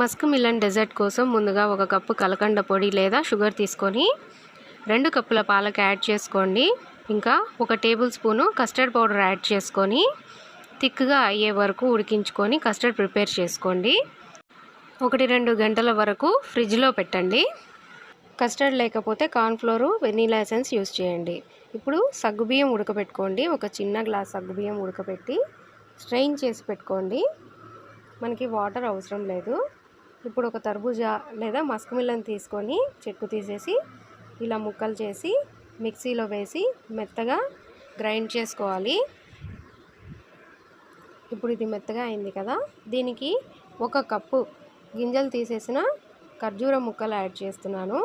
Musk melon dessert కోసం ముందుగా ఒక కప్పు కలకండ పొడి లేదా షుగర్ తీసుకొని రెండు కప్పుల పాలకు యాడ్ చేసుకోండి. ఇంకా ఒక table spoon custard powder add చేసుకొని థిక్గా అయ్యే వరకు ఉడికించుకొని కస్టర్డ్ ప్రిపేర్ చేసుకోండి. ఒకటి రెండు గంటల వరకు ఫ్రిడ్జ్లో పెట్టండి. కస్టర్డ్ లేకపోతే కార్న్ఫ్లోరు వెనీలా ఎసెన్స్ యూస్ చేయండి. ఇప్పుడు సగ్గుబియ్యం ఉడకబెట్టుకోండి. ఒక చిన్న గ్లాస్ సగ్గుబియ్యం ఉడకబెట్టి స్ట్రెయిన్ చేసి పెట్టుకోండి. మనకి వాటర్ అవసరం లేదు. ఇప్పుడు ఒక తర్బూజా లేదా మస్కమిల్లని తీసుకొని చెట్టు తీసేసి ఇలా ముక్కలు చేసి మిక్సీలో వేసి మెత్తగా గ్రైండ్ చేసుకోవాలి. ఇప్పుడు ఇది మెత్తగా అయింది కదా. దీనికి ఒక కప్పు గింజలు తీసేసిన ఖర్జూర ముక్కలు యాడ్ చేస్తున్నాను.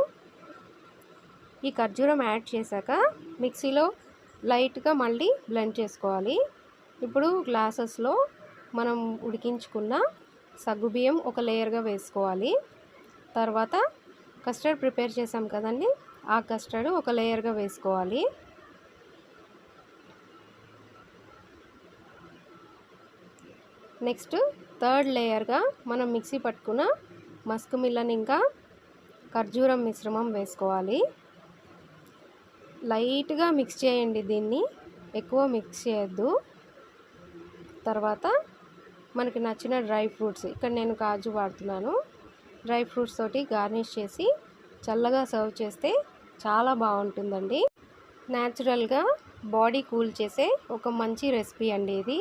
ఈ ఖర్జూరం యాడ్ చేశాక మిక్సీలో లైట్గా మళ్ళీ బ్లెండ్ చేసుకోవాలి. ఇప్పుడు గ్లాసెస్లో మనం ఉడికించుకున్న సగ్గుబియ్యం ఒక లేయర్గా వేసుకోవాలి. తర్వాత కస్టర్డ్ ప్రిపేర్ చేసాం కదండి ఆ కస్టర్డ్ ఒక లేయర్గా వేసుకోవాలి. నెక్స్ట్ థర్డ్ లేయర్గా మనం మిక్సీ పట్టుకున్న మస్క్ మిల్లని ఇంకా ఖర్జూరం మిశ్రమం వేసుకోవాలి. లైట్గా మిక్స్ చేయండి దీన్ని ఎక్కువ మిక్స్ చేయొద్దు. తర్వాత మనకి నచ్చిన డ్రై ఫ్రూట్స్. ఇక్కడ నేను కాజు వాడుతున్నాను. డ్రై ఫ్రూట్స్ తోటి గార్నిష్ చేసి చల్లగా సర్వ్ చేస్తే చాలా బాగుంటుందండి. న్యాచురల్గా బాడీ కూల్ చేసే ఒక మంచి రెసిపీ అండి ఇది.